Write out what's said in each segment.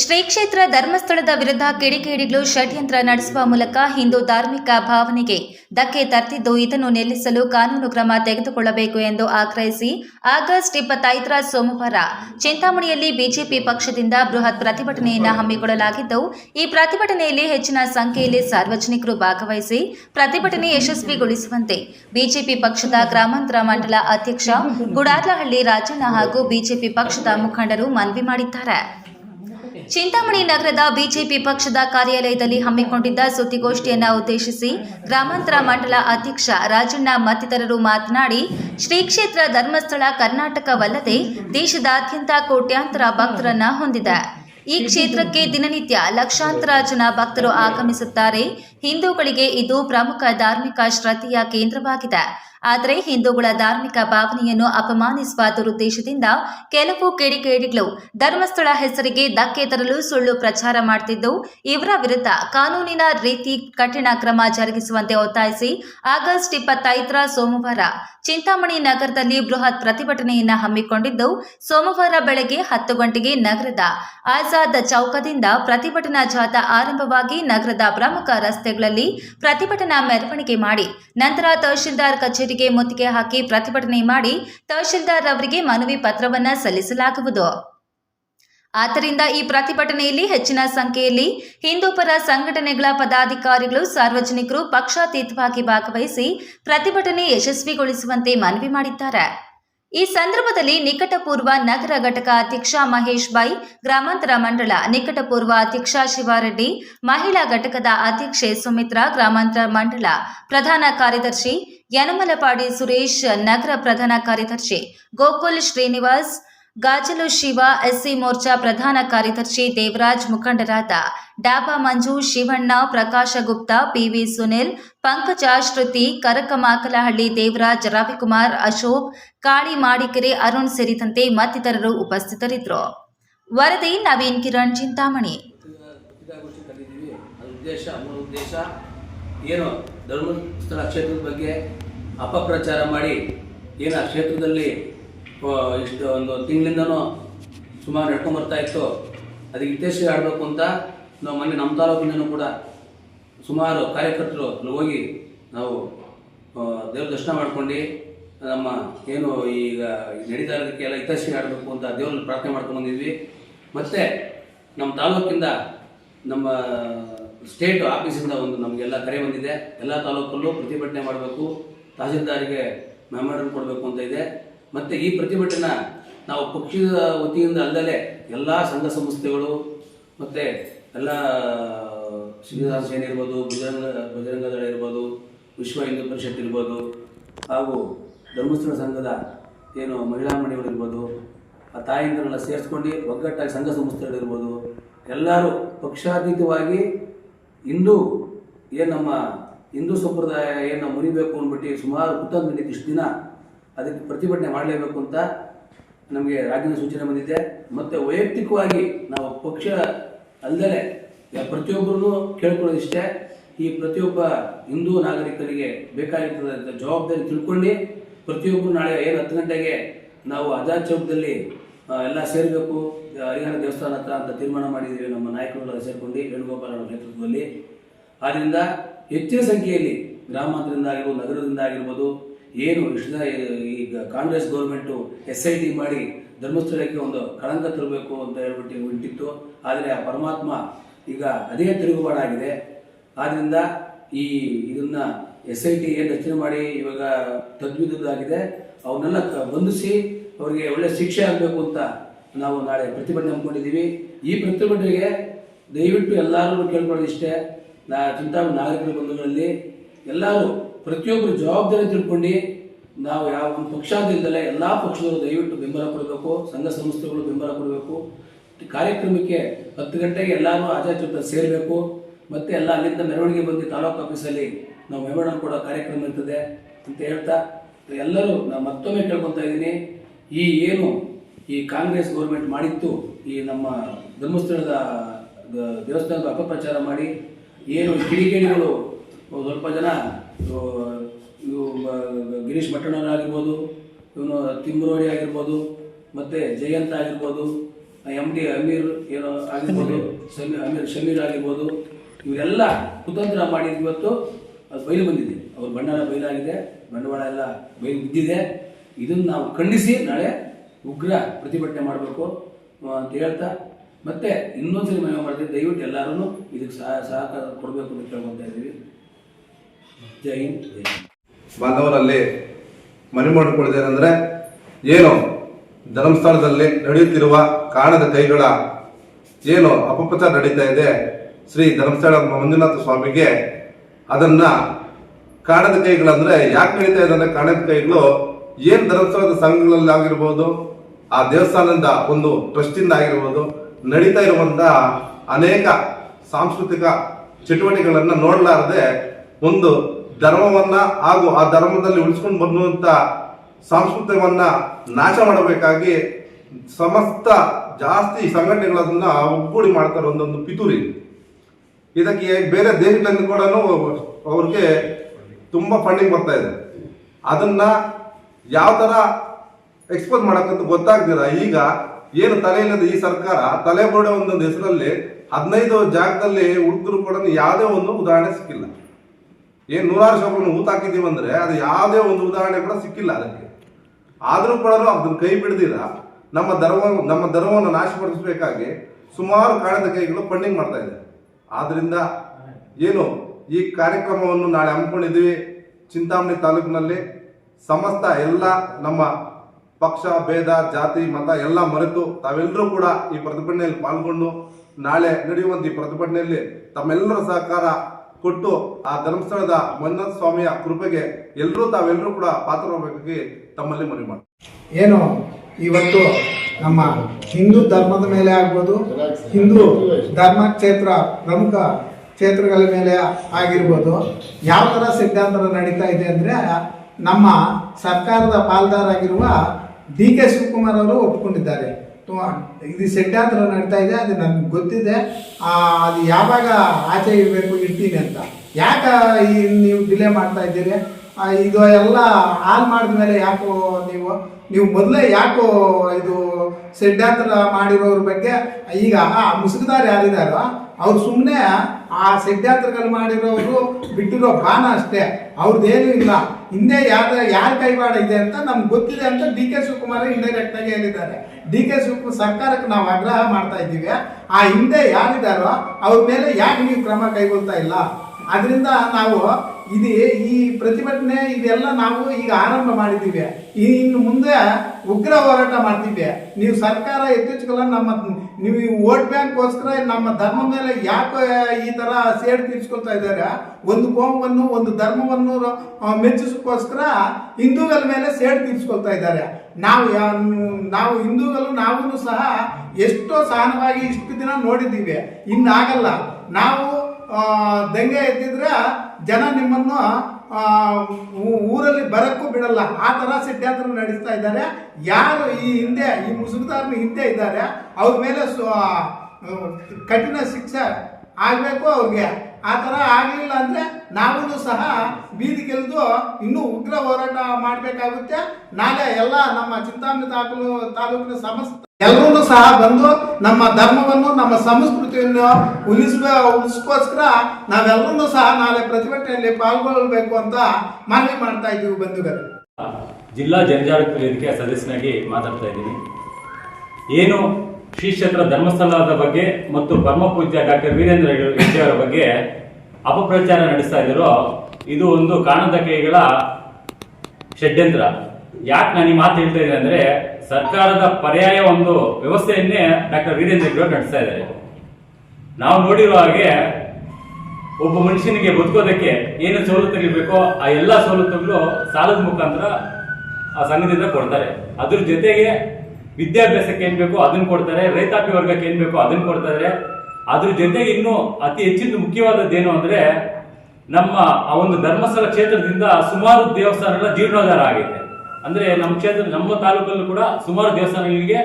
ಶ್ರೀ ಕ್ಷೇತ್ರ ಧರ್ಮಸ್ಥಳದ ವಿರುದ್ಧ ಕಿಡಿಕೇಡಿಗಳು ಷಡ್ಯಂತ್ರ ನಡೆಸುವ ಮೂಲಕ ಹಿಂದೂ ಧಾರ್ಮಿಕ ಭಾವನೆಗೆ ಧಕ್ಕೆ ತರ್ತಿದ್ದು ಇದನ್ನು ನಿಲ್ಲಿಸಲು ಕಾನೂನು ಕ್ರಮ ತೆಗೆದುಕೊಳ್ಳಬೇಕು ಎಂದು ಆಗ್ರಹಿಸಿ ಆಗಸ್ಟ್ ಇಪ್ಪತ್ತೈದರ ಸೋಮವಾರ ಚಿಂತಾಮಣಿಯಲ್ಲಿ ಬಿಜೆಪಿ ಪಕ್ಷದಿಂದ ಬೃಹತ್ ಪ್ರತಿಭಟನೆಯನ್ನು ಹಮ್ಮಿಕೊಳ್ಳಲಾಗಿದ್ದು, ಈ ಪ್ರತಿಭಟನೆಯಲ್ಲಿ ಹೆಚ್ಚಿನ ಸಂಖ್ಯೆಯಲ್ಲಿ ಸಾರ್ವಜನಿಕರು ಭಾಗವಹಿಸಿ ಪ್ರತಿಭಟನೆ ಯಶಸ್ವಿಗೊಳಿಸುವಂತೆ ಬಿಜೆಪಿ ಪಕ್ಷದ ಗ್ರಾಮಾಂತರ ಮಂಡಲ ಅಧ್ಯಕ್ಷ ಗುಡಾರ್ಲಹಳ್ಳಿ ರಾಜಣ್ಣ ಹಾಗೂ ಬಿಜೆಪಿ ಪಕ್ಷದ ಮುಖಂಡರು ಮನವಿ ಮಾಡಿದ್ದಾರೆ. ಚಿಂತಾಮಣಿ ನಗರದ ಬಿಜೆಪಿ ಪಕ್ಷದ ಕಾರ್ಯಾಲಯದಲ್ಲಿ ಹಮ್ಮಿಕೊಂಡಿದ್ದ ಸುದ್ದಿಗೋಷ್ಠಿಯನ್ನು ಉದ್ದೇಶಿಸಿ ಗ್ರಾಮಾಂತರ ಮಂಡಲ ಅಧ್ಯಕ್ಷ ರಾಜಣ್ಣ ಮತ್ತಿತರರು ಮಾತನಾಡಿ, ಶ್ರೀ ಕ್ಷೇತ್ರ ಧರ್ಮಸ್ಥಳ ಕರ್ನಾಟಕವಲ್ಲದೆ ದೇಶದಾದ್ಯಂತ ಕೋಟ್ಯಾಂತರ ಭಕ್ತರನ್ನ ಹೊಂದಿದೆ. ಈ ಕ್ಷೇತ್ರಕ್ಕೆ ದಿನನಿತ್ಯ ಲಕ್ಷಾಂತರ ಜನ ಭಕ್ತರು ಆಗಮಿಸುತ್ತಾರೆ. ಹಿಂದೂಗಳಿಗೆ ಇದು ಪ್ರಮುಖ ಧಾರ್ಮಿಕ ಶ್ರದ್ಧೆಯ ಕೇಂದ್ರವಾಗಿದೆ. ಆದರೆ ಹಿಂದೂಗಳ ಧಾರ್ಮಿಕ ಭಾವನೆಯನ್ನು ಅಪಮಾನಿಸುವ ದುರುದ್ದೇಶದಿಂದ ಕೆಲವು ಕಿಡಿಗೇಡಿಗಳು ಧರ್ಮಸ್ಥಳ ಹೆಸರಿಗೆ ಧಕ್ಕೆ ತರಲು ಸುಳ್ಳು ಪ್ರಚಾರ ಮಾಡುತ್ತಿದ್ದು ಇವರ ವಿರುದ್ಧ ಕಾನೂನಿನ ರೀತಿ ಕಠಿಣ ಕ್ರಮ ಜರುಗಿಸುವಂತೆ ಒತ್ತಾಯಿಸಿ ಆಗಸ್ಟ್ ಇಪ್ಪತ್ತೈದರ ಸೋಮವಾರ ಚಿಂತಾಮಣಿ ನಗರದಲ್ಲಿ ಬೃಹತ್ ಪ್ರತಿಭಟನೆಯನ್ನು ಹಮ್ಮಿಕೊಂಡಿದ್ದು, ಸೋಮವಾರ ಬೆಳಗ್ಗೆ ಹತ್ತು ಗಂಟೆಗೆ ನಗರದ ಆಜಾದ್ ಚೌಕದಿಂದ ಪ್ರತಿಭಟನಾ ಜಾಥಾ ಆರಂಭವಾಗಿ ನಗರದ ಪ್ರಮುಖ ರಸ್ತೆಗಳಲ್ಲಿ ಪ್ರತಿಭಟನಾ ಮೆರವಣಿಗೆ ಮಾಡಿ, ನಂತರ ತಹಶೀಲ್ದಾರ್ ಕಚೇರಿಗೆ ಮುತ್ತಿಗೆ ಹಾಕಿ ಪ್ರತಿಭಟನೆ ಮಾಡಿ ತಹಶೀಲ್ದಾರ್ ಅವರಿಗೆ ಮನವಿ ಪತ್ರವನ್ನ ಸಲ್ಲಿಸಲಾಗುವುದು. ಆದ್ದರಿಂದ ಈ ಪ್ರತಿಭಟನೆಯಲ್ಲಿ ಹೆಚ್ಚಿನ ಸಂಖ್ಯೆಯಲ್ಲಿ ಹಿಂದೂಪರ ಸಂಘಟನೆಗಳ ಪದಾಧಿಕಾರಿಗಳು, ಸಾರ್ವಜನಿಕರು ಪಕ್ಷಾತೀತವಾಗಿ ಭಾಗವಹಿಸಿ ಪ್ರತಿಭಟನೆ ಯಶಸ್ವಿಗೊಳಿಸುವಂತೆ ಮನವಿ ಮಾಡಿದ್ದಾರೆ. ಈ ಸಂದರ್ಭದಲ್ಲಿ ನಿಕಟಪೂರ್ವ ನಗರ ಘಟಕ ಅಧ್ಯಕ್ಷ ಮಹೇಶ್ ಬಾಯಿ ಗ್ರಾಮಾಂತರ ಮಂಡಳ ನಿಕಟಪೂರ್ವ ಅಧ್ಯಕ್ಷ ಶಿವಾರೆಡ್ಡಿ, ಮಹಿಳಾ ಘಟಕದ ಅಧ್ಯಕ್ಷೆ ಸುಮಿತ್ರಾ, ಗ್ರಾಮಾಂತರ ಮಂಡಳ ಪ್ರಧಾನ ಕಾರ್ಯದರ್ಶಿ ಯನಮಲಪಾಡಿ ಸುರೇಶ್, ನಗರ ಪ್ರಧಾನ ಕಾರ್ಯದರ್ಶಿ ಗೋಕುಲ್ ಶ್ರೀನಿವಾಸ್ ಗಾಜಲು ಶಿವ, ಎಸ್ಸಿ ಮೋರ್ಚಾ ಪ್ರಧಾನ ಕಾರ್ಯದರ್ಶಿ ದೇವರಾಜ್ ಮುಖಂಡರಾದ ಡಾಬಾ ಮಂಜು, ಶಿವಣ್ಣ, ಪ್ರಕಾಶ ಗುಪ್ತಾ, ಪಿವಿ ಸುನಿಲ್, ಪಂಕಜ, ಶ್ರುತಿ, ಕರಕಮಾಕಲಹಳ್ಳಿ ದೇವರಾಜ್, ರವಿಕುಮಾರ್, ಅಶೋಕ್, ಕಾಳಿ ಮಾಡಿಕೆರೆ, ಅರುಣ್ ಸೇರಿದಂತೆ ಮತ್ತಿತರರು ಉಪಸ್ಥಿತರಿದ್ದರು. ವರದಿ ನವೀನ್ ಕಿರಣ್ ಚಿಂತಾಮಣಿ. ಧರ್ಮಸ್ಥಳ ಕ್ಷೇತ್ರದ ಬಗ್ಗೆ ಅಪಪ್ರಚಾರ ಮಾಡಿ, ಏನು ಆ ಕ್ಷೇತ್ರದಲ್ಲಿ ಇಷ್ಟು ಒಂದು ತಿಂಗಳಿಂದನೂ ಸುಮಾರು ನಡ್ಕೊಂಬರ್ತಾ ಇತ್ತು. ಅದಕ್ಕೆ ಇತ್ತೀಚೆಗೆ ಆಡಬೇಕು ಅಂತ ನಾವು ಮೊನ್ನೆ ನಮ್ಮ ತಾಲೂಕಿನೂ ಕೂಡ ಸುಮಾರು ಕಾರ್ಯಕರ್ತರು ಹೋಗಿ ನಾವು ದೇವ್ರ ದರ್ಶನ ಮಾಡ್ಕೊಂಡು ನಮ್ಮ ಏನು ಈಗ ನಡೀತಾ ಇರೋದಕ್ಕೆಲ್ಲ ಇತ್ತೀಚೆಗೆ ಆಡಬೇಕು ಅಂತ ದೇವ್ರನ್ನ ಪ್ರಾರ್ಥನೆ ಮಾಡ್ಕೊಂಡು ಬಂದಿದ್ವಿ. ಮತ್ತು ನಮ್ಮ ತಾಲೂಕಿಂದ ನಮ್ಮ ಸ್ಟೇಟ್ ಆಫೀಸಿಂದ ಒಂದು ನಮಗೆಲ್ಲ ಕರೆ ಬಂದಿದೆ. ಎಲ್ಲ ತಾಲೂಕಲ್ಲೂ ಪ್ರತಿಭಟನೆ ಮಾಡಬೇಕು, ತಹಸೀಲ್ದಾರಿಗೆ ಮೆಮೋರಿಯಲ್ ಕೊಡಬೇಕು ಅಂತ ಇದೆ. ಮತ್ತು ಈ ಪ್ರತಿಭಟನೆ ನಾವು ಪಕ್ಷದ ವತಿಯಿಂದ ಅಲ್ಲದೆ ಎಲ್ಲ ಸಂಘ ಸಂಸ್ಥೆಗಳು ಮತ್ತು ಎಲ್ಲ ಶ್ರೀನಿವಾಸ ಸೇನೆ ಇರ್ಬೋದು ಬಜರಂಗ ದಳ ಇರ್ಬೋದು, ವಿಶ್ವ ಹಿಂದೂ ಪರಿಷತ್ ಇರ್ಬೋದು, ಹಾಗೂ ಧರ್ಮಸ್ಥಳ ಸಂಘದ ಏನು ಮಹಿಳಾ ಮಣಿಗಳು ಇರ್ಬೋದು, ಆ ತಾಯಿಂದನೆಲ್ಲ ಸೇರಿಸ್ಕೊಂಡು ಒಗ್ಗಟ್ಟಾಗಿ ಸಂಘ ಸಂಸ್ಥೆಗಳಿರ್ಬೋದು ಎಲ್ಲರೂ ಪಕ್ಷಾತೀತವಾಗಿ ಹಿಂದೂ, ಏನು ನಮ್ಮ ಹಿಂದೂ ಸಂಪ್ರದಾಯ, ಏನು ನಾವು ಮುರಿಬೇಕು ಅಂದ್ಬಿಟ್ಟು ಸುಮಾರು ಕುತಂತ್ರ ಇಷ್ಟು ದಿನ ಅದಕ್ಕೆ ಪ್ರತಿಭಟನೆ ಮಾಡಲೇಬೇಕು ಅಂತ ನಮಗೆ ರಾಜ್ಯದ ಸೂಚನೆ ಬಂದಿದೆ. ಮತ್ತು ವೈಯಕ್ತಿಕವಾಗಿ ನಾವು ಪಕ್ಷ ಅಲ್ಲದೆ ಪ್ರತಿಯೊಬ್ಬರೂ ಕೇಳ್ಕೊಳ್ಳೋದಿಷ್ಟೇ, ಈ ಪ್ರತಿಯೊಬ್ಬ ಹಿಂದೂ ನಾಗರಿಕರಿಗೆ ಬೇಕಾಗಿರ್ತದ ಜವಾಬ್ದಾರಿ ತಿಳ್ಕೊಂಡು ಪ್ರತಿಯೊಬ್ಬರು ನಾಳೆ ಏನು ಹತ್ತು ಗಂಟೆಗೆ ನಾವು ಆಜಾದ್ ಚೌಕದಲ್ಲಿ ಎಲ್ಲ ಸೇರಬೇಕು ಹರಿಹರ ದೇವಸ್ಥಾನ ಹತ್ರ ಅಂತ ತೀರ್ಮಾನ ಮಾಡಿದ್ದೀವಿ ನಮ್ಮ ನಾಯಕರುಗಳೆಲ್ಲ ಸೇರಿಕೊಂಡು ವೇಣುಗೋಪಾಲ್ ಅವರ ನೇತೃತ್ವದಲ್ಲಿ. ಆದ್ದರಿಂದ ಹೆಚ್ಚಿನ ಸಂಖ್ಯೆಯಲ್ಲಿ ಗ್ರಾಮಾಂತರದಿಂದ ಆಗಿರ್ಬೋದು, ನಗರದಿಂದ ಆಗಿರ್ಬೋದು ಏನು ಇಷ್ಟ ಈಗ Congress government S I T ಮಾಡಿ ಧರ್ಮಸ್ಥಳಕ್ಕೆ ಒಂದು ಕಳಂಕ ತರಬೇಕು ಅಂತ ಹೇಳ್ಬಿಟ್ಟು ಹೊಂಟಿತ್ತು. ಆದರೆ ಆ ಪರಮಾತ್ಮ ಈಗ ಅದೇ ತಿರುಗುಬಾಡಾಗಿದೆ ಆದ್ದರಿಂದ ಈ ಇದನ್ನ ಎಸ್ ಐ ಟಿ ಏನು ರಚನೆ ಮಾಡಿ ಇವಾಗ ತದ್ವಿದಾಗಿದೆ ಅವನ್ನೆಲ್ಲ ಬಂಧಿಸಿ ಅವರಿಗೆ ಒಳ್ಳೆ ಶಿಕ್ಷೆ ಆಗಬೇಕು ಅಂತ ನಾವು ನಾಳೆ ಪ್ರತಿಭಟನೆ ಹಮ್ಮಿಕೊಂಡಿದ್ದೀವಿ. ಈ ಪ್ರತಿಭಟನೆಗೆ ದಯವಿಟ್ಟು ಎಲ್ಲರೂ ಕೇಳ್ಕೊಳ್ಳೋದು ಇಷ್ಟೇ ನಾ ಚಿಂತಾಮಣಿ ನಾಗರಿಕರ ಬಂಧುಗಳಲ್ಲಿ ಎಲ್ಲರೂ ಪ್ರತಿಯೊಬ್ಬರು ಜವಾಬ್ದಾರಿ ತಿಳ್ಕೊಂಡು ನಾವು ಯಾವ ಒಂದು ಪಕ್ಷಾದಿಲ್ದಲೇ ಎಲ್ಲ ಪಕ್ಷದವರು ದಯವಿಟ್ಟು ಬೆಂಬಲ ಕೊಡಬೇಕು, ಸಂಘ ಸಂಸ್ಥೆಗಳು ಬೆಂಬಲ ಕೊಡಬೇಕು, ಕಾರ್ಯಕ್ರಮಕ್ಕೆ ಹತ್ತು ಗಂಟೆಗೆ ಎಲ್ಲರೂ ಆಚಾರ್ಯ ಸೇರಬೇಕು, ಮತ್ತೆ ಎಲ್ಲ ಅಲ್ಲಿಂದ ಮೆರವಣಿಗೆ ಬಂದು ತಾಲೂಕು ಆಫೀಸಲ್ಲಿ ನಾವು ಮೆರವಣಿಗೆ ಕೊಡೋ ಕಾರ್ಯಕ್ರಮ ಇರ್ತದೆ ಅಂತ ಹೇಳ್ತಾ ಎಲ್ಲರೂ ನಾನು ಮತ್ತೊಮ್ಮೆ ಕೇಳ್ಕೊತಾ ಇದ್ದೀನಿ, ಈ ಏನು ಈ ಕಾಂಗ್ರೆಸ್ ಗೌರ್ಮೆಂಟ್ ಮಾಡಿತ್ತು, ಈ ನಮ್ಮ ಧರ್ಮಸ್ಥಳದ ದೇವಸ್ಥಾನದ ಅಪಪ್ರಚಾರ ಮಾಡಿ, ಏನು ಕಿಡಿಗೇಡಿಗಳು ಸ್ವಲ್ಪ ಜನ ಇವು ಗಿರೀಶ್ ಮ- ಗಿರೀಶ್ ಮಠಣ್ಣವರಾಗಿರ್ಬೋದು ಇವನು ತಿಮ್ರೋಡಿ ಆಗಿರ್ಬೋದು, ಮತ್ತು ಜಯಂತ ಆಗಿರ್ಬೋದು ಎಂ ಡಿ ಅಮೀರ್ ಏನೋ ಆಗಿರ್ಬೋದು ಸಮೀರ್ ಅಮೀರ್ ಶಮೀರ್ ಆಗಿರ್ಬೋದು, ಇವರೆಲ್ಲ ಕುತಂತ್ರ ಮಾಡಿ ಇವತ್ತು ಅದು ಬಯಲು ಬಂದಿದೆ. ಅವ್ರ ಬಂಡವಾಳ ಬಯಲಾಗಿದೆ ಬಂಡವಾಳ ಎಲ್ಲ ಬಯಲು ಬಿದ್ದಿದೆ. ಇದನ್ನು ನಾವು ಖಂಡಿಸಿ ನಾಳೆ ಉಗ್ರ ಪ್ರತಿಭಟನೆ ಮಾಡಬೇಕು ಅಂತ ಹೇಳ್ತಾ, ಮತ್ತೆ ಇನ್ನೊಂದ್ಸರಿ ಮನವಿ ಮಾಡಿದ್ರೆ ದಯವಿಟ್ಟು ಎಲ್ಲರೂ ಇದಕ್ಕೆ ಸಹ, ಸಹಕಾರ ಕೊಡಬೇಕು ಅಂತ ಕೇಳ್ಕೊತಾ ಇದ್ದೀವಿ. ಜೈ ಹಿಂದ್ ಬಾಂಧವರಲ್ಲಿ ಮನವಿ ಮಾಡಿಕೊಳ್ಳೋದೇನೆಂದರೆ ಏನು ಧರ್ಮಸ್ಥಳದಲ್ಲಿ ನಡೆಯುತ್ತಿರುವ ಕಾಣದ ಕೈಗಳ ಏನು ಅಪಪ್ರಚಾರ ನಡೀತಾ ಇದೆ, ಶ್ರೀ ಧರ್ಮಸ್ಥಳ ಮಂಜುನಾಥ ಸ್ವಾಮಿಗೆ ಅದನ್ನ ಕಾಣದ ಕೈಗಳಂದ್ರೆ ಯಾಕೆ ನಡೀತಾ ಇದೆ ಅಂದ್ರೆ ಕಾಣದ ಕೈಗಳು ಏನ್ ಧರ್ಮಸ್ಥಳದ ಸಂಘಗಳಲ್ಲಿ ಆಗಿರ್ಬೋದು, ಆ ದೇವಸ್ಥಾನದ ಒಂದು ಟ್ರಸ್ಟಿಂದ ಆಗಿರ್ಬೋದು, ನಡೀತಾ ಇರುವಂತ ಅನೇಕ ಸಾಂಸ್ಕೃತಿಕ ಚಟುವಟಿಕೆಗಳನ್ನ ನೋಡಲಾರದೆ ಒಂದು ಧರ್ಮವನ್ನ ಹಾಗೂ ಆ ಧರ್ಮದಲ್ಲಿ ಉಳಿಸ್ಕೊಂಡು ಬಂದಂತ ಸಂಸ್ಕೃತಿಯನ್ನ ನಾಶ ಮಾಡಬೇಕಾಗಿ ಸಮಸ್ತ ಜಾಸ್ತಿ ಸಂಘಟನೆಗಳನ್ನ ಒಗ್ಗೂಡಿ ಮಾಡ್ತಾರೆ ಒಂದೊಂದು ಪಿತೂರಿ. ಇದಕ್ಕೆ ಬೇರೆ ದೇಶಗಳಲ್ಲಿ ಕೂಡ ಅವ್ರಿಗೆ ತುಂಬಾ ಫಂಡಿಂಗ್ ಬರ್ತಾ ಇದೆ. ಅದನ್ನ ಯಾವ ತರ ಎಕ್ಸ್ಪೋಸ್ ಮಾಡಕ್ಕಂತ ಗೊತ್ತಾಗ್ದಿರ. ಈಗ ಏನು ತಲೆ ಇಲ್ಲದ ಈ ಸರ್ಕಾರ ತಲೆ ಬೋಡೆ ಒಂದೊಂದು ಹೆಸರಲ್ಲಿ ಹದಿನೈದು ಜಾಗದಲ್ಲಿ ಹುಡುಗರು ಕೂಡ ಯಾವುದೇ ಒಂದು ಉದಾಹರಣೆ ಸಿಕ್ಕಿಲ್ಲ. ಏನ್ ನೂರಾರು ಶಾಪಗಳನ್ನು ಊತ ಅಂದರೆ ಅಂದ್ರೆ ಅದು ಯಾವುದೇ ಒಂದು ಉದಾಹರಣೆ ಕೂಡ ಸಿಕ್ಕಿಲ್ಲ ಅದಕ್ಕೆ. ಆದರೂ ಕೂಡ ಅದನ್ನು ಕೈ ಬಿಡದಿರ ನಮ್ಮ ಧರ್ಮ ನಮ್ಮ ಧರ್ಮವನ್ನು ನಾಶಪಡಿಸಬೇಕಾಗಿ ಸುಮಾರು ಕಾಣದ ಕೈಗಳು ಫಂಡಿಂಗ್ ಮಾಡ್ತಾ ಇದೆ. ಆದ್ದರಿಂದ ಏನು, ಈ ಕಾರ್ಯಕ್ರಮವನ್ನು ನಾಳೆ ಹಮ್ಮಿಕೊಂಡಿದ್ದೀವಿ. ಚಿಂತಾಮಣಿ ತಾಲೂಕಿನಲ್ಲಿ ಸಮಸ್ತ ಎಲ್ಲ ನಮ್ಮ ಪಕ್ಷ, ಭೇದ, ಜಾತಿ, ಮತ ಎಲ್ಲ ಮರೆತು ತಾವೆಲ್ಲರೂ ಕೂಡ ಈ ಪ್ರತಿಭಟನೆಯಲ್ಲಿ ಪಾಲ್ಗೊಂಡು ನಾಳೆ ನಡೆಯುವಂತ ಈ ಪ್ರತಿಭಟನೆಯಲ್ಲಿ ತಮ್ಮೆಲ್ಲರ ಸಹಕಾರ ಕೊಟ್ಟು ಆ ಧರ್ಮಸ್ಥಳದ ಮಂಜುನಾಥ ಸ್ವಾಮಿಯ ಕೃಪೆಗೆ ಎಲ್ಲರೂ ತಾವೆಲ್ಲರೂ ಕೂಡ ಪಾತ್ರವಾಗಿ ತಮ್ಮಲ್ಲಿ ಮನವಿ ಮಾಡಿ ಏನು, ಇವತ್ತು ನಮ್ಮ ಹಿಂದೂ ಧರ್ಮದ ಮೇಲೆ ಆಗ್ಬೋದು, ಹಿಂದೂ ಧರ್ಮ ಕ್ಷೇತ್ರ ಪ್ರಮುಖ ಕ್ಷೇತ್ರಗಳ ಮೇಲೆ ಆಗಿರ್ಬೋದು. ಯಾವ ಥರ ಸಿದ್ಧಾಂತ ನಡೀತಾ ಇದೆ ಅಂದರೆ, ನಮ್ಮ ಸರ್ಕಾರದ ಪಾಲ್ದಾರಾಗಿರುವ ಡಿ ಕೆ ಶಿವಕುಮಾರ್ ಅವರು ಒಪ್ಕೊಂಡಿದ್ದಾರೆ. ಇದು ಷಡ್ಯಂತ್ರ ನಡೀತಾ ಇದೆ, ಅದು ನನಗೆ ಗೊತ್ತಿದೆ. ಅದು ಯಾವಾಗ ಆಚೆ ಇರಬೇಕು ಇರ್ತೀನಿ ಅಂತ. ಯಾಕೆ ಈ ನೀವು ಡಿಲೇ ಮಾಡ್ತಾ ಇದ್ದೀರಿ? ಇದು ಎಲ್ಲ ಆನ್ ಮಾಡಿದ ಮೇಲೆ ಯಾಕೋ ನೀವು ನೀವು ಮೊದಲೇ ಯಾಕೋ ಇದು ಸೆಡ್ಡಾತ್ರ ಮಾಡಿರೋರ ಬಗ್ಗೆ ಈಗ, ಆ ಯಾರಿದಾರೋ? ಅವ್ರು ಸುಮ್ಮನೆ ಆ ಸಿದ್ಧಾಂತಗಳು ಮಾಡಿರೋರು ಬಿಟ್ಟಿರೋ ಬಾಣ ಅಷ್ಟೇ. ಅವ್ರದ್ದೇನು ಇಲ್ಲ. ಹಿಂದೆ ಯಾರ ಯಾರ ಕೈವಾಡ ಇದೆ ಅಂತ ನಮ್ಗೆ ಗೊತ್ತಿದೆ ಅಂತ ಡಿ ಕೆ ಶಿವಕುಮಾರ್ ಇಂಡೈರೆಕ್ಟ್ ಆಗಿ ಹೇಳಿದ್ದಾರೆ. ಡಿ ಕೆ ಶಿವಕುಮಾರ್ ಸರ್ಕಾರಕ್ಕೆ ನಾವು ಆಗ್ರಹ ಮಾಡ್ತಾ ಇದ್ದೀವಿ. ಆ ಹಿಂದೆ ಯಾರಿದ್ದಾರೋ ಅವ್ರ ಮೇಲೆ ಯಾಕೆ ನೀವು ಕ್ರಮ ಕೈಗೊಳ್ತಾ ಇಲ್ಲ? ಅದರಿಂದ ನಾವು ಇದು ಈ ಪ್ರತಿಭಟನೆ ಇದೆಲ್ಲ ನಾವು ಈಗ ಆರಂಭ ಮಾಡಿದ್ದೀವಿ. ಇನ್ನು ಮುಂದೆ ಉಗ್ರ ಹೋರಾಟ ಮಾಡ್ತೀವಿ. ನೀವು ಸರ್ಕಾರ ಎತ್ತಿಚ್ಚಲ್ಲ ನಮ್ಮ ನೀವು ಈ ವೋಟ್ ಬ್ಯಾಂಕ್ಗೋಸ್ಕರ ನಮ್ಮ ಧರ್ಮ ಮೇಲೆ ಯಾಕೆ ಈ ಥರ ಸೇಡ್ ತೀರ್ಸ್ಕೊಳ್ತಾ ಇದ್ದಾರೆ? ಒಂದು ಕೋಮವನ್ನು ಒಂದು ಧರ್ಮವನ್ನು ಮೆಚ್ಚಿಸೋಕ್ಕೋಸ್ಕರ ಹಿಂದೂಗಳ ಮೇಲೆ ಸೇಡ್ ತೀರ್ಸ್ಕೊಳ್ತಾ ಇದ್ದಾರೆ. ನಾವು ನಾವು ಹಿಂದೂಗಳು ನಾವೂ ಸಹ ಎಷ್ಟೋ ಸಹನವಾಗಿ ಇಷ್ಟು ದಿನ ನೋಡಿದ್ದೀವಿ. ಇನ್ನಾಗಲ್ಲ, ನಾವು ದಂಗೆ ಎದ್ದಿದ್ರೆ ಜನ ನಿಮ್ಮನ್ನು ಊರಲ್ಲಿ ಬರಕ್ಕೂ ಬಿಡಲ್ಲ. ಆ ಥರ ಸಿದ್ಧಾಂತ ನಡೆಸ್ತಾ ಇದ್ದಾರೆ. ಯಾರು ಈ ಹಿಂದೆ, ಈ ಮುಸುಗುದಾರನ ಹಿಂದೆ ಇದ್ದಾರೆ, ಅವ್ರ ಮೇಲೆ ಕಠಿಣ ಶಿಕ್ಷೆ ಆಗಬೇಕು ಅವ್ರಿಗೆ. ಆ ಥರ ಆಗಲಿಲ್ಲ ಅಂದರೆ ನಾವೂ ಸಹ ಬೀದಿಗೆಲ್ದು ಇನ್ನೂ ಉಗ್ರ ಹೋರಾಟ ಮಾಡಬೇಕಾಗುತ್ತೆ. ನಾಳೆ ಎಲ್ಲ ನಮ್ಮ ಚಿಂತಾಮಣಿ ತಾಲೂಕು, ತಾಲೂಕಿನ ಸಮಸ್ತ ಎಲ್ಲರೂ ಸಹ ಬಂದು ನಮ್ಮ ಧರ್ಮವನ್ನು, ನಮ್ಮ ಸಂಸ್ಕೃತಿಯನ್ನು ಉಳಿಸ್ಬ ಉಳಿಸ್ಕೋಸ್ಕರ ನಾವೆಲ್ಲರೂ ಸಹ ನಾಳೆ ಪ್ರತಿಭಟನೆಯಲ್ಲಿ ಪಾಲ್ಗೊಳ್ಳಬೇಕು ಅಂತ ಮನವಿ ಮಾಡ್ತಾ ಇದ್ದೀವಿ ಬಂಧುಗಳು. ಜಿಲ್ಲಾ ಜನಜಾಗೃತಿ ವೇದಿಕೆಯ ಸದಸ್ಯನಾಗಿ ಮಾತಾಡ್ತಾ ಇದ್ದೀನಿ. ಏನು ಶ್ರೀ ಕ್ಷೇತ್ರ ಧರ್ಮಸ್ಥಳದ ಬಗ್ಗೆ ಮತ್ತು ಪರಮ ಪೂಜ್ಯ ಡಾಕ್ಟರ್ ವೀರೇಂದ್ರ ಹೆಗ್ಡೆ ಅವರ ಬಗ್ಗೆ ಅಪಪ್ರಚಾರ ನಡೆಸ್ತಾ ಇದ್ದರೋ, ಇದು ಒಂದು ಕಾಣದ ಕೈಗಳ ಷಡ್ಯಂತ್ರ. ಯಾಕೆ ನಾನು ಈ ಮಾತು ಹೇಳ್ತಾ ಇದ್ದೀನಿ ಅಂದ್ರೆ ಸರ್ಕಾರದ ಪರ್ಯಾಯ ಒಂದು ವ್ಯವಸ್ಥೆಯನ್ನೇ ಡಾಕ್ಟರ್ ವೀರೇಂದ್ರ ಹೆಗ್ಗಡೆ ನಡೆಸ್ತಾ ಇದ್ದಾರೆ. ನಾವು ನೋಡಿರುವ ಹಾಗೆ ಒಬ್ಬ ಮನುಷ್ಯನಿಗೆ ಬದುಕೋದಕ್ಕೆ ಏನು ಸವಲತ್ತುಗಳು ಬೇಕೋ ಆ ಎಲ್ಲ ಸವಲತ್ತುಗಳು ಸಾಲದ ಮುಖಾಂತರ ಆ ಸಂಘದಿಂದ ಕೊಡ್ತಾರೆ. ಅದ್ರ ಜೊತೆಗೆ ವಿದ್ಯಾಭ್ಯಾಸಕ್ಕೆ ಏನ್ ಬೇಕೋ ಅದನ್ನ ಕೊಡ್ತಾರೆ, ರೈತಾಪಿ ವರ್ಗಕ್ಕೆ ಏನ್ ಬೇಕೋ ಅದನ್ನ ಕೊಡ್ತಾರೆ. ಅದ್ರ ಜೊತೆಗೆ ಇನ್ನು ಅತಿ ಹೆಚ್ಚಿನ ಮುಖ್ಯವಾದದ್ದು ಏನು ಅಂದ್ರೆ ನಮ್ಮ ಆ ಒಂದು ಧರ್ಮಸ್ಥಳ ಕ್ಷೇತ್ರದಿಂದ ಸುಮಾರು ದೇವಸ್ಥಾನಗಳ ಜೀರ್ಣೋದ್ಧಾರ ಆಗೈತೆ. ಅಂದ್ರೆ ನಮ್ಮ ಕ್ಷೇತ್ರ, ನಮ್ಮ ತಾಲೂಕಲ್ಲೂ ಕೂಡ ಸುಮಾರು ದೇವಸ್ಥಾನಗಳಿಗೆ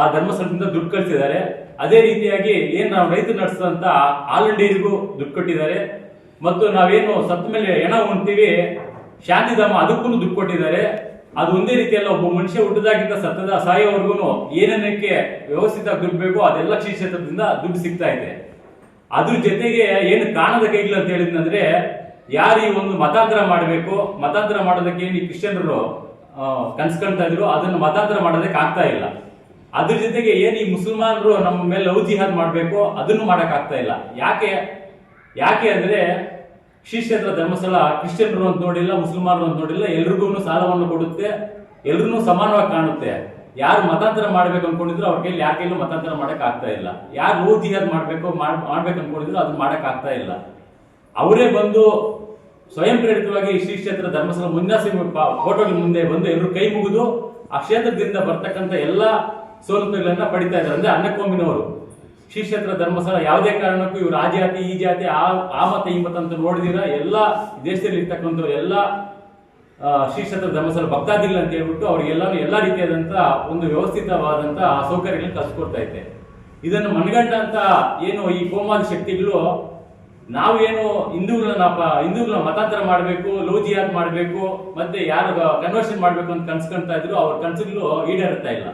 ಆ ಧರ್ಮಸ್ಥಳದಿಂದ ದುಡ್ಡು ಕಳಿಸಿದ್ದಾರೆ ಅದೇ ರೀತಿಯಾಗಿ ಏನ್ ನಾವು ರೈತರು ನಡೆಸಿದಂತ ಆಲ್ ಡೈರಿಗೂ ದುಡ್ಡು ಕೊಟ್ಟಿದ್ದಾರೆ. ಮತ್ತು ನಾವೇನು ಸತ್ತ ಮೇಲೆ ಹೆಣ ಉಣ್ತೀವಿ ಶಾಂತಿಧಾಮ ಅದಕ್ಕೂ ದುಡ್ಡು ಕೊಟ್ಟಿದ್ದಾರೆ. ಅದು ಒಂದೇ ರೀತಿಯಲ್ಲ ಒಬ್ಬ ಮನುಷ್ಯ ಹುಟ್ಟದಾಗಿಂದ ಸತ್ತದ ಸಾಯೋವರೆಗೂ ಏನೇನಕ್ಕೆ ವ್ಯವಸ್ಥಿತ ದುಡ್ಡು ಬೇಕೋ ಅದೆಲ್ಲ ಕ್ಷೇತ್ರದಿಂದ ದುಡ್ಡು ಸಿಗ್ತಾ ಇದೆ. ಅದ್ರ ಜೊತೆಗೆ ಏನು ಕಾಣದ ಕೈಗಳು ಅಂತ ಹೇಳಿದ್ನಂದ್ರೆ, ಯಾರು ಈ ಒಂದು ಮತಾಂತರ ಮಾಡಬೇಕು, ಮತಾಂತರ ಮಾಡೋದಕ್ಕೆ ಏನು ಈ ಕ್ರಿಶ್ಚಿಯನರು ಕನ್ಸ್ಕೊಳ್ತಾ ಇದ್ರು ಅದನ್ನು ಮತಾಂತರ ಮಾಡೋದಕ್ಕೆ ಆಗ್ತಾ ಇಲ್ಲ. ಅದ್ರ ಜೊತೆಗೆ ಏನು ಈ ಮುಸಲ್ಮಾನರು ನಮ್ಮ ಮೇಲೆ ಲವ್ ಜಿಹಾದ್ ಮಾಡಬೇಕು ಅದನ್ನು ಮಾಡೋಕ್ಕಾಗ್ತಾ ಇಲ್ಲ. ಯಾಕೆ ಯಾಕೆ ಅಂದ್ರೆ ಶ್ರೀಕ್ಷೇತ್ರ ಧರ್ಮಸ್ಥಳ ಕ್ರಿಶ್ಚಿಯನ್ರು ಅಂತ ನೋಡಿಲ್ಲ, ಮುಸಲ್ಮಾನರು ಅಂತ ನೋಡಿಲ್ಲ, ಎಲ್ರಿಗೂ ಸಾಲವನ್ನು ಕೊಡುತ್ತೆ ಎಲ್ರೂ ಸಮಾನವಾಗಿ ಕಾಣುತ್ತೆ. ಯಾರು ಮತಾಂತರ ಮಾಡ್ಬೇಕು ಅನ್ಕೊಂಡಿದ್ರು ಅವ್ರ ಕೈಲಿ ಯಾರ ಕೈಲೂ ಮತಾಂತರ ಮಾಡಕ್ ಆಗ್ತಾ ಇಲ್ಲ. ಯಾರು ಲವ್ ಜಿಹಾದ್ ಮಾಡ್ಬೇಕು ಮಾಡ್ಬೇಕು ಅನ್ಕೊಂಡಿದ್ರು ಅದನ್ನ ಮಾಡಕ್ ಆಗ್ತಾ ಇಲ್ಲ. ಅವರೇ ಬಂದು ಸ್ವಯಂ ಪ್ರೇರಿತವಾಗಿ ಶ್ರೀ ಕ್ಷೇತ್ರ ಧರ್ಮಸ್ಥಳ ಮುನ್ನಾಸಿ ಫೋಟೋಗಳ ಮುಂದೆ ಬಂದು ಎಲ್ಲರೂ ಕೈ ಮುಗಿದು ಆ ಕ್ಷೇತ್ರದಿಂದ ಬರ್ತಕ್ಕಂಥ ಎಲ್ಲ ಸೌಲಭ್ಯಗಳನ್ನ ಪಡಿತಾ ಇದ್ದಾರೆ. ಅಂದ್ರೆ ಅನ್ನಕೋಮಿನವರು ಶ್ರೀ ಕ್ಷೇತ್ರ ಧರ್ಮಸ್ಥಳ ಯಾವುದೇ ಕಾರಣಕ್ಕೂ ಇವರು ಆ ಜಾತಿ, ಈ ಜಾತಿ, ಆ ಆ ಮತ, ಈ ಮತ ಅಂತ ನೋಡಿದಿರ ಎಲ್ಲ ದೇಶದಲ್ಲಿ ಇರ್ತಕ್ಕಂಥವ್ರು ಎಲ್ಲ ಶ್ರೀ ಕ್ಷೇತ್ರ ಧರ್ಮಸ್ಥಳ ಭಕ್ತಾದಿಗಳು ಅಂತ ಹೇಳ್ಬಿಟ್ಟು ಅವ್ರಿಗೆಲ್ಲರೂ ಎಲ್ಲ ರೀತಿಯಾದಂಥ ಒಂದು ವ್ಯವಸ್ಥಿತವಾದಂತ ಸೌಕರ್ಯಗಳನ್ನ ಕಲ್ಸ್ಕೊಡ್ತಾ ಇದೆ ಇದನ್ನು ಮನಗಂಡಂತ ಏನು ಈ ಕೋಮಾದ ಶಕ್ತಿಗಳು ನಾವೇನು ಹಿಂದೂಗಳನ್ನ ಹಿಂದೂಗಳ ಮತಾಂತರ ಮಾಡಬೇಕು ಲೋ ಜಿಹಾದ್ ಮಾಡಬೇಕು, ಮತ್ತೆ ಯಾರು ಕನ್ವರ್ಷನ್ ಮಾಡಬೇಕು ಅಂತ ಕನ್ಸ್ಕೊಂತಾ ಇದ್ರು, ಅವ್ರ ಕನಸುಗಳು ಈಡೇರುತ್ತಾ ಇಲ್ಲ.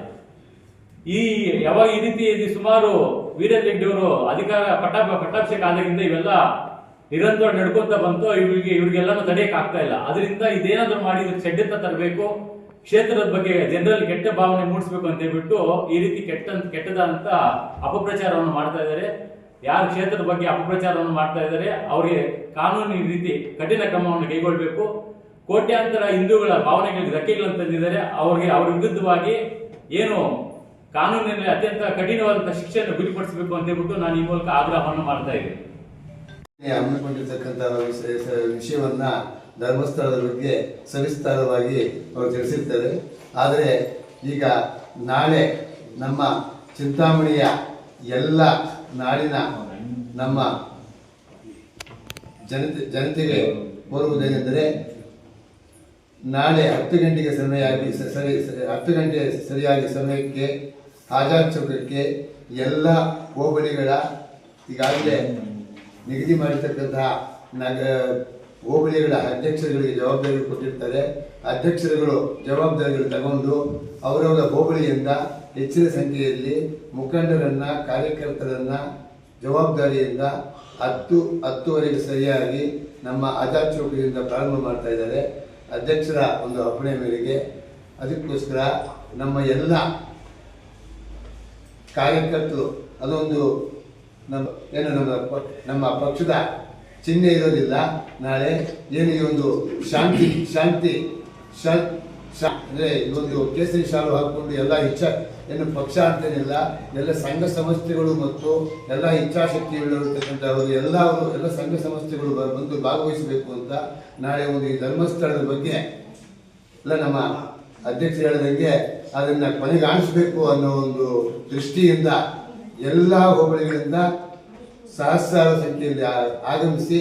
ಈ, ಯಾವಾಗ ಈ ರೀತಿ ಸುಮಾರು ವೀರೇಂದ್ರ ಹೆಗ್ಡೆ ಅವರು ಅಧಿಕಾರ ಪಟ್ಟಾಭ ಪಟ್ಟಾಭಿಷೇಕ ಆದಾಗಿಂದ ಇವೆಲ್ಲ ನಿರಂತರ ನಡ್ಕೊಂತ ಬಂತು, ಇವ್ರಿಗೆ, ಇವ್ರಿಗೆಲ್ಲಾನು ತಡೆಯಕ್ ಆಗ್ತಾ ಇಲ್ಲ. ಅದರಿಂದ ಇದೇನಾದ್ರೂ ಮಾಡಿ ಷಡ್ಯಂತ್ರ ತರಬೇಕು, ಕ್ಷೇತ್ರದ ಬಗ್ಗೆ ಜನರಲ್ಲಿ ಕೆಟ್ಟ ಭಾವನೆ ಮೂಡಿಸ್ಬೇಕು ಅಂತ ಹೇಳ್ಬಿಟ್ಟು ಈ ರೀತಿ ಕೆಟ್ಟ ಕೆಟ್ಟದಂತ ಅಪಪ್ರಚಾರವನ್ನು ಮಾಡ್ತಾ ಇದ್ದಾರೆ. ಯಾರು ಕ್ಷೇತ್ರದ ಬಗ್ಗೆ ಅಪಪ್ರಚಾರವನ್ನು ಮಾಡ್ತಾ ಇದ್ದಾರೆ, ಅವರಿಗೆ ಕಾನೂನಿನ ರೀತಿ ಕಠಿಣ ಕ್ರಮವನ್ನು ಕೈಗೊಳ್ಳಬೇಕು. ಕೋಟ್ಯಾಂತರ ಹಿಂದೂಗಳ ಭಾವನೆಗಳಿಗೆ ಧಕ್ಕೆಗಳನ್ನು ತಂದಿದ್ದಾರೆ. ಅವರಿಗೆ, ಅವರ ವಿರುದ್ಧವಾಗಿ ಏನು ಕಾನೂನಿನಲ್ಲಿ ಅತ್ಯಂತ ಕಠಿಣವಾದಂತಹ ಶಿಕ್ಷೆಯನ್ನು ಗುರಿಪಡಿಸಬೇಕು ಅಂತ ಹೇಳ್ಬಿಟ್ಟು ನಾನು ಈ ಮೂಲಕ ಆಗ್ರಹವನ್ನು ಮಾಡ್ತಾ ಇದ್ದೇನೆ. ಸ- ವಿಷಯವನ್ನ ಧರ್ಮಸ್ಥಳದ ಬಗ್ಗೆ ಸವಿಸ್ತಾರವಾಗಿ ಅವರು ತಿಳಿಸಿರ್ತಾರೆ. ಆದರೆ ಈಗ ನಾಳೆ ನಮ್ಮ ಚಿಂತಾಮಣಿಯ ಎಲ್ಲ ನಾಡಿನ ನಮ್ಮ ಜನತೆ ಜನತೆಗೆ ಕೋರುವುದೇನೆಂದರೆ, ನಾಳೆ ಹತ್ತು ಗಂಟೆಗೆ ಸಮಯಾಗಿ ಸ- ಸರಿ ಹತ್ತು ಗಂಟೆ ಸರಿಯಾಗಿ ಸಮಯಕ್ಕೆ, ಆಜಾದ್ ಚೌಕಕ್ಕೆ ಎಲ್ಲ ಹೋಬಳಿಗಳ ಈಗಾಗಲೇ ನಿಗದಿ ಮಾಡಿರ್ತಕ್ಕಂತಹ ನಗ ಹೋಬಳಿಗಳ ಅಧ್ಯಕ್ಷರುಗಳಿಗೆ ಜವಾಬ್ದಾರಿ ಕೊಟ್ಟಿರ್ತಾರೆ. ಅಧ್ಯಕ್ಷರುಗಳು ಜವಾಬ್ದಾರಿಗಳು ತಗೊಂಡು ಅವರವರ ಹೋಬಳಿಯಿಂದ ಹೆಚ್ಚಿನ ಸಂಖ್ಯೆಯಲ್ಲಿ ಮುಖಂಡರನ್ನ, ಕಾರ್ಯಕರ್ತರನ್ನ, ಜವಾಬ್ದಾರಿಯಿಂದ ಹತ್ತು, ಹತ್ತುವರೆಗೆ ಸರಿಯಾಗಿ ನಮ್ಮ ಆಜಾದ್ ಚೌಕಿಯಿಂದ ಪ್ರಾರಂಭ ಮಾಡ್ತಾ ಇದ್ದಾರೆ. ಅಧ್ಯಕ್ಷರ ಒಂದು ಅಪ್ಪಣೆ ಮೇರೆಗೆ ಅದಕ್ಕೋಸ್ಕರ ನಮ್ಮ ಎಲ್ಲ ಕಾರ್ಯಕರ್ತರು, ಅದೊಂದು ನಮ್ಮ, ಏನು ನಮ್ಮ ನಮ್ಮ ಪಕ್ಷದ ಚಿಹ್ನೆ ಇರೋದಿಲ್ಲ. ನಾಳೆ ಏನು ಈ ಒಂದು ಶಾಂತಿ ಶಾಂತಿ, ಶಾ- ಅಂದ್ರೆ ಒಂದು ಕೇಸರಿ ಶಾಲು ಹಾಕೊಂಡು ಎಲ್ಲ ಇಚ್ಛಾ ಏನು ಪಕ್ಷ ಅಂತೇನಿಲ್ಲ, ಎಲ್ಲ ಸಂಘ ಸಂಸ್ಥೆಗಳು ಮತ್ತು ಎಲ್ಲ ಇಚ್ಛಾಶಕ್ತಿಗಳಿರ್ತಕ್ಕಂಥವರು ಎಲ್ಲ ಅವರು ಎಲ್ಲ ಸಂಘ ಸಂಸ್ಥೆಗಳು ಬಂದು ಭಾಗವಹಿಸಬೇಕು ಅಂತ ನಾಳೆ ಒಂದು ಈ ಧರ್ಮಸ್ಥಳದ ಬಗ್ಗೆ ಎಲ್ಲ ನಮ್ಮ ಅಧ್ಯಕ್ಷರು ಹೇಳಿದಂಗೆ ಅದನ್ನ ಕೊನೆಗಾಣಿಸಬೇಕು ಅನ್ನೋ ಒಂದು ದೃಷ್ಟಿಯಿಂದ ಎಲ್ಲ ಹೋಬಳಿಗಳಿಂದ ಸಹಸ್ರಾರು ಸಂಖ್ಯೆಯಲ್ಲಿ ಆಗಮಿಸಿ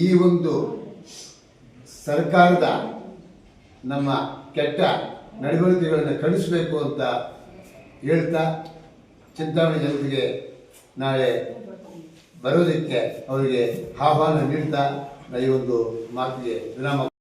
ಈ ಒಂದು ಸರ್ಕಾರದ ನಮ್ಮ ಕೆಟ್ಟ ನಡವಳಿಕೆಗಳನ್ನು ಕಳಿಸಬೇಕು ಅಂತ ಹೇಳ್ತಾ ಚಿಂತಾಮಣಿ ಜನತೆಗೆ ನಾಳೆ ಬರೋದಕ್ಕೆ ಅವರಿಗೆ ಆಹ್ವಾನ ನೀಡ್ತಾ ಈ ಒಂದು ಮಾತಿಗೆ ವಿರಾಮ